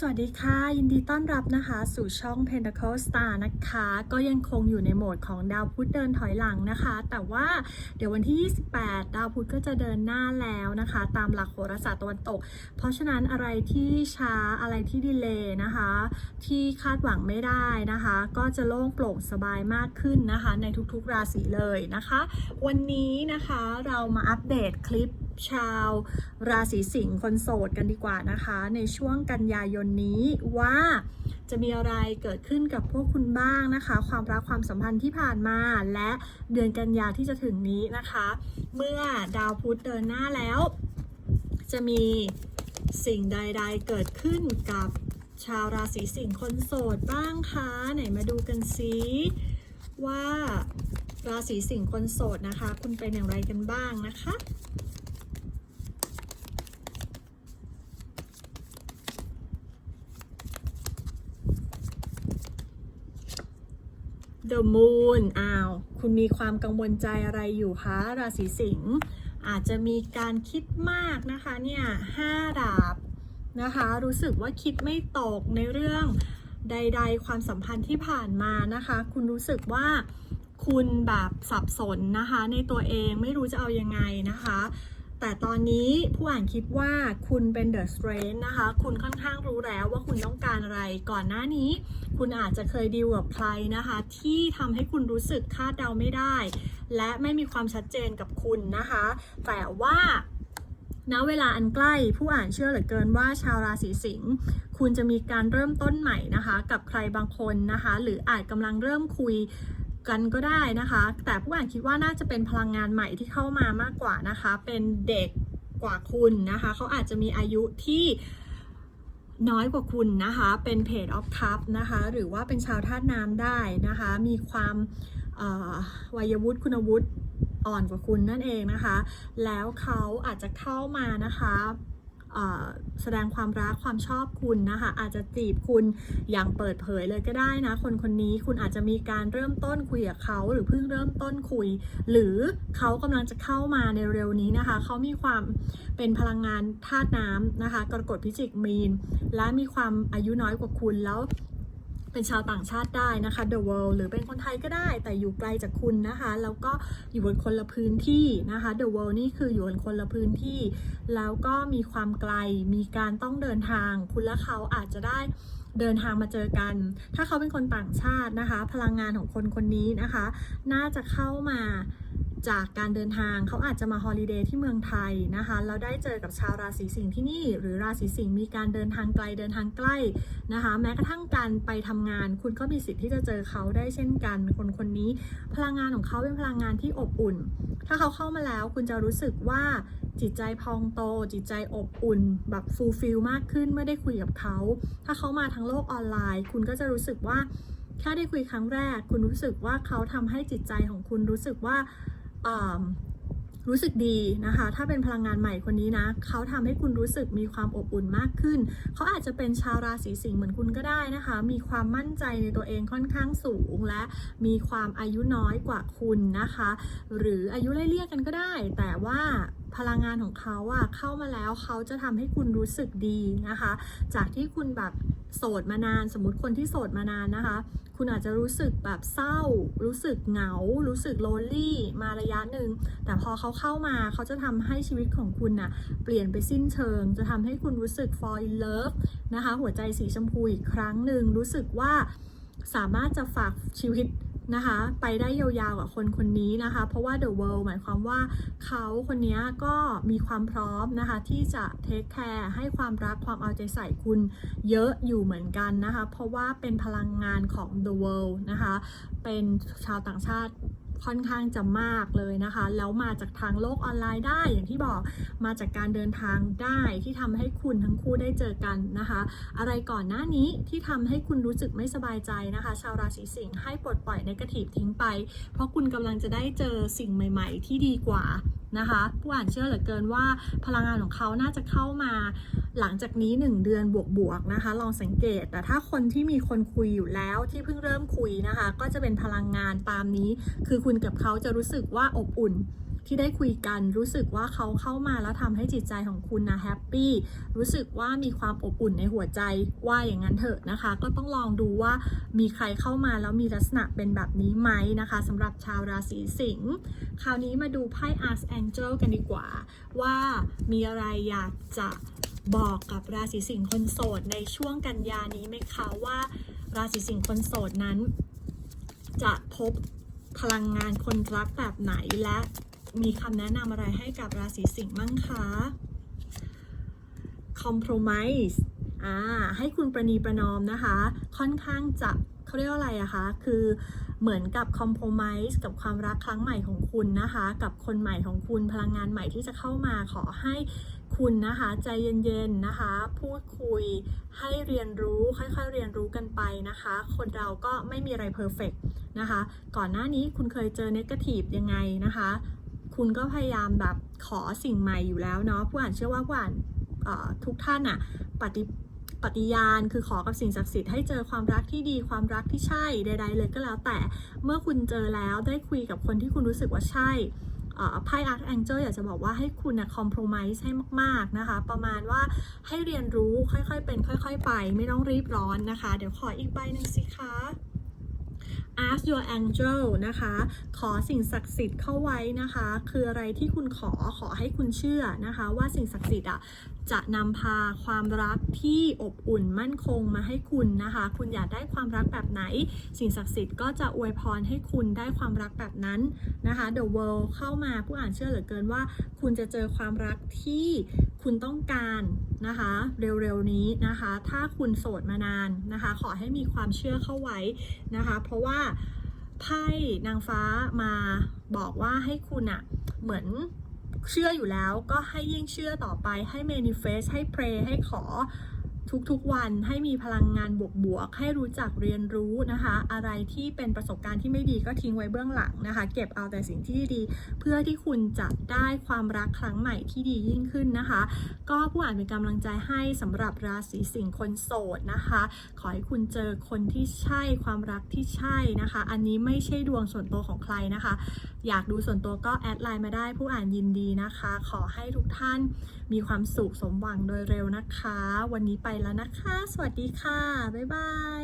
สวัสดีค่ะ ยินดีต้อนรับนะคะ สู่ช่อง Pentacle Star นะคะ ก็ยังคงอยู่ในโหมดของดาวพุธเดินถอยหลังนะคะ แต่ว่าเดี๋ยววันที่ 28 ดาวพุธก็จะเดินหน้าแล้วนะคะ ตามหลักโหราศาสตร์ตะวันตก เพราะฉะนั้นอะไรที่ช้าอะไรที่ดีเลย์นะคะ ที่คาดหวังไม่ได้นะคะ ก็จะโล่งโปร่งสบายมากขึ้นนะคะ ในทุกๆราศีเลยนะคะ วันนี้นะคะเรามาอัปเดตคลิป ชาว ราศีสิงห์คนโสดกันดีกว่านะคะ ในช่วงกันยายนนี้ว่าจะมีอะไรเกิดขึ้นกับพวกคุณบ้างนะคะ ความรักความสัมพันธ์ที่ผ่านมาและเดือนกันยาที่จะถึงนี้นะคะ เมื่อดาวพุธเดินหน้าแล้ว จะมีสิ่งใด ๆ เกิดขึ้นกับชาวราศีสิงห์คนโสดบ้างคะไหนมาดูกันซิว่าราศีสิงห์คนโสดนะคะ คุณเป็นอย่างไรกันบ้างนะคะ The Moon อ้าว คุณมีความกังวลใจอะไรอยู่คะ ราศีสิงห์ อาจจะมีการคิดมากนะคะเนี่ยห้าดาบนะคะ รู้สึกว่าคิดไม่ตกในเรื่องใด ๆ ความสัมพันธ์ที่ผ่านมานะคะ คุณรู้สึกว่าคุณแบบสับสนนะคะ ในตัวเองไม่รู้จะเอายังไงนะคะ แต่ตอนนี้ผู้อ่านคิดว่าคุณเป็นเดอะสเตรนนะคะ คุณค่อนข้างรู้แล้วว่าคุณต้องการอะไร ก่อนหน้านี้ คุณอาจจะเคยดีลกับใครนะคะ ที่ทำให้คุณรู้สึกคาดเดาไม่ได้ และไม่มีความชัดเจนกับคุณนะคะ แต่ว่าณเวลาอันใกล้ผู้อ่านเชื่อเหลือเกินว่าชาวราศีสิงห์คุณจะมีการเริ่มต้นใหม่นะคะ กับใครบางคนนะคะ หรืออาจกำลังเริ่มคุย กันก็ได้นะคะ แต่ผู้อ่านคิดว่าน่าจะเป็นพลังงานใหม่ที่เข้ามามากกว่านะคะ เป็นเด็กกว่าคุณนะคะ เขาอาจจะมีอายุที่น้อยกว่าคุณนะคะ เป็นเพจออฟคัพนะคะ หรือว่าเป็นชาวธาตุน้ำได้นะคะ มีความวัยวุฒิคุณวุฒิอ่อนกว่าคุณนั่นเองนะคะ แล้วเขาอาจจะเข้ามานะคะ แสดงความรักความชอบคุณนะคะอาจจะจีบคุณอย่างเปิดเผยเลยก็ได้นะ คนคนนี้คุณอาจจะมีการเริ่มต้นคุยกับเขาหรือเพิ่งเริ่มต้นคุย หรือเขากำลังจะเข้ามาในเร็วนี้นะคะเขามีความเป็นพลังงานธาตุน้ำนะคะกรกฎพิจิกมีน และมีความอายุน้อยกว่าคุณแล้ว เป็นชาวต่างชาติได้นะคะ The World หรือเป็นคนไทยก็ได้ แต่อยู่ไกลจากคุณนะคะ แล้วก็อยู่บนคนละพื้นที่นะคะ The World นี่คืออยู่บนคนละพื้นที่ แล้วก็มีความไกล มีการต้องเดินทาง คุณและเขาอาจจะได้เดินทางมาเจอกัน ถ้าเขาเป็นคนต่างชาตินะคะ พลังงานของคนคนนี้นะคะ น่าจะเข้ามา จากการเดินทางเขาอาจจะมาฮอลิเดย์ที่เมืองไทยนะคะแล้วได้เจอกับชาวราศีสิงห์ที่นี่ หรือราศีสิงห์มีการเดินทางไกลเดินทางใกล้นะคะ แม้กระทั่งการไปทำงาน คุณก็มีสิทธิ์ที่จะเจอเขาได้เช่นกันคนคนนี้ พลังงานของเขาเป็นพลังงานที่อบอุ่น ถ้าเขาเข้ามาแล้วคุณจะรู้สึกว่าจิตใจพองโต จิตใจอบอุ่น แบบฟูลฟิลมากขึ้นเมื่อได้คุยกับเขา ถ้าเขามาทางโลกออนไลน์ คุณก็จะรู้สึกว่าแค่ได้คุยครั้งแรก คุณรู้สึกว่าเขาทำให้จิตใจของคุณรู้สึกว่า รู้สึกดีนะคะ ถ้าเป็นพลังงานใหม่คนนี้นะ เขาทำให้คุณรู้สึกมีความอบอุ่นมากขึ้น เขาอาจจะเป็นชาวราศีสิงห์เหมือนคุณก็ได้นะคะ มีความมั่นใจในตัวเองค่อนข้างสูง และมีความอายุน้อยกว่าคุณนะคะ หรืออายุไล่เลี่ยกันก็ได้ แต่ว่า พลังงานของเขาอะเข้ามาแล้วเขาจะทำให้คุณรู้สึกดีนะคะ จากที่คุณแบบโสดมานาน สมมติคนที่โสดมานานนะคะ คุณอาจจะรู้สึกแบบเศร้า รู้สึกเหงา รู้สึกโลลี่มาระยะหนึ่ง แต่พอเขาเข้ามาเขาจะทำให้ชีวิตของคุณน่ะเปลี่ยนไปสิ้นเชิง จะทำให้คุณรู้สึก fall in love นะคะ หัวใจสีชมพูอีกครั้งหนึ่งรู้สึกว่าสามารถจะฝากชีวิต นะคะ ไปได้ยาวๆกับคนคนนี้นะคะ เพราะว่า the world หมายความว่าเขาคนนี้ก็มีความพร้อมนะคะ ที่จะเทคแคร์ให้ความรักความเอาใจใส่คุณเยอะอยู่เหมือนกันนะคะ เพราะว่าเป็นพลังงานของ the world นะคะ เป็นชาวต่างชาติ ค่อนข้างจะมากเลยนะคะ แล้วมาจากทางโลกออนไลน์ได้อย่างที่บอกมาจากการเดินทางได้ที่ทำให้คุณทั้งคู่ได้เจอกันนะคะ อะไรก่อนหน้านี้ที่ทำให้คุณรู้สึกไม่สบายใจนะคะ ชาวราศีสิงห์ให้ปลดปล่อยในกระถิบทิ้งไป เพราะคุณกำลังจะได้เจอสิ่งใหม่ ๆ ที่ดีกว่านะคะ ผู้อ่านเชื่อเหลือเกินว่าพลังงานของเขาน่าจะเข้ามาหลังจากนี้ 1 เดือนบวกๆนะคะ ลองสังเกต แต่ถ้าคนที่มีคนคุยอยู่แล้วที่เพิ่งเริ่มคุยนะคะ ก็จะเป็นพลังงานตามนี้ คือคุณกับเขาจะรู้สึกว่าอบอุ่น ที่ได้คุยกันรู้สึกว่าเขาเข้ามาแล้วทำให้จิตใจของคุณนะแฮปปี้รู้สึกว่ามีความอบอุ่นในหัวใจว่าอย่างนั้นเถอะนะคะ ก็ต้องลองดูว่ามีใครเข้ามาแล้วมีลักษณะเป็นแบบนี้ไหมนะคะสำหรับชาวราศีสิงห์คราวนี้มาดูไพ่ Archangel กันดีกว่า ว่ามีอะไรอยากจะบอกกับราศีสิงห์คนโสดในช่วงกันยานี้ไหมคะว่าราศีสิงห์คนโสดนั้น จะพบพลังงานคนรักแบบไหนและ มีคำแนะนำอะไรให้กับราศีสิงห์มั่งคะ compromise อ่า ให้คุณประนีประนอมนะคะ ค่อนข้างจะเขาเรียกว่าอะไรอะคะ คือเหมือนกับ compromise กับความรักครั้งใหม่ของคุณนะคะ กับคนใหม่ของคุณพลังงานใหม่ที่จะเข้ามาขอให้คุณนะคะ ใจเย็นๆนะคะ พูดคุยให้เรียนรู้ค่อยๆเรียนรู้กันไปนะคะ คนเราก็ไม่มีอะไรเพอร์เฟกนะคะ ก่อนหน้านี้คุณเคยเจอเนกาทีฟยังไงนะคะ คุณก็พยายามแบบขอสิ่งใหม่อยู่แล้วเนาะผู้อ่านเชื่อว่าผู้อ่านทุกท่านอะปฏิปฏิญาณคือขอกับสิ่งศักดิ์สิทธิ์ให้เจอความรักที่ดีความรักที่ใช่ใด ๆ เลยก็แล้วแต่เมื่อคุณเจอแล้วได้คุยกับคนที่คุณรู้สึกว่าใช่ไพ่อาร์คแองเจิลอยากจะบอกว่าให้คุณนะคอม p r o m i s e ให้มาก ๆ นะคะ ประมาณว่าให้เรียนรู้ค่อยๆเป็น ค่อย ๆ ไป ไม่ต้องรีบร้อนนะคะ เดี๋ยวขออีกใบหนึ่งสิคะ ask your angel นะคะ ขอสิ่งศักดิ์สิทธิ์เข้าไว้นะคะ คืออะไรที่คุณขอขอให้คุณเชื่อนะคะ ว่าสิ่งศักดิ์สิทธิ์อะ จะนำพาความรักที่อบอุ่นมั่นคงมาให้คุณนะคะ คุณอยากได้ความรักแบบไหน สิ่งศักดิ์สิทธิ์ก็จะอวยพรให้คุณได้ความรักแบบนั้นนะคะ The World เข้ามาผู้อ่านเชื่อเหลือเกินว่า คุณจะเจอความรักที่คุณต้องการนะคะ เร็วๆนี้นะคะ ถ้าคุณโสดมานานนะคะ ขอให้มีความเชื่อเข้าไว้นะคะ เพราะว่าไพ่นางฟ้ามาบอกว่าให้คุณอะเหมือน เชื่ออยู่แล้วก็ให้ยิ่งเชื่อต่อไปให้ manifest ให้ pray ให้ขอ ทุกๆวันให้มีพลังงานบวกๆให้รู้จักเรียนรู้นะคะ อะไรที่เป็นประสบการณ์ที่ไม่ดีก็ทิ้งไว้เบื้องหลังนะคะ เก็บเอาแต่สิ่งที่ดี เพื่อที่คุณจะได้ความรักครั้งใหม่ที่ดียิ่งขึ้นนะคะ ก็ผู้อ่านเป็นกำลังใจให้สำหรับราศีสิงห์คนโสดนะคะ ขอให้คุณเจอคนที่ใช่ความรักที่ใช่นะคะ อันนี้ไม่ใช่ดวงส่วนตัวของใครนะคะ อยากดูส่วนตัวก็แอดไลน์มาได้ผู้อ่านยินดีนะคะ ขอให้ทุกท่านมีความสุขสมหวังโดยเร็วนะคะ วันนี้ไปแล้วนะคะ สวัสดีค่ะ บ๊ายบาย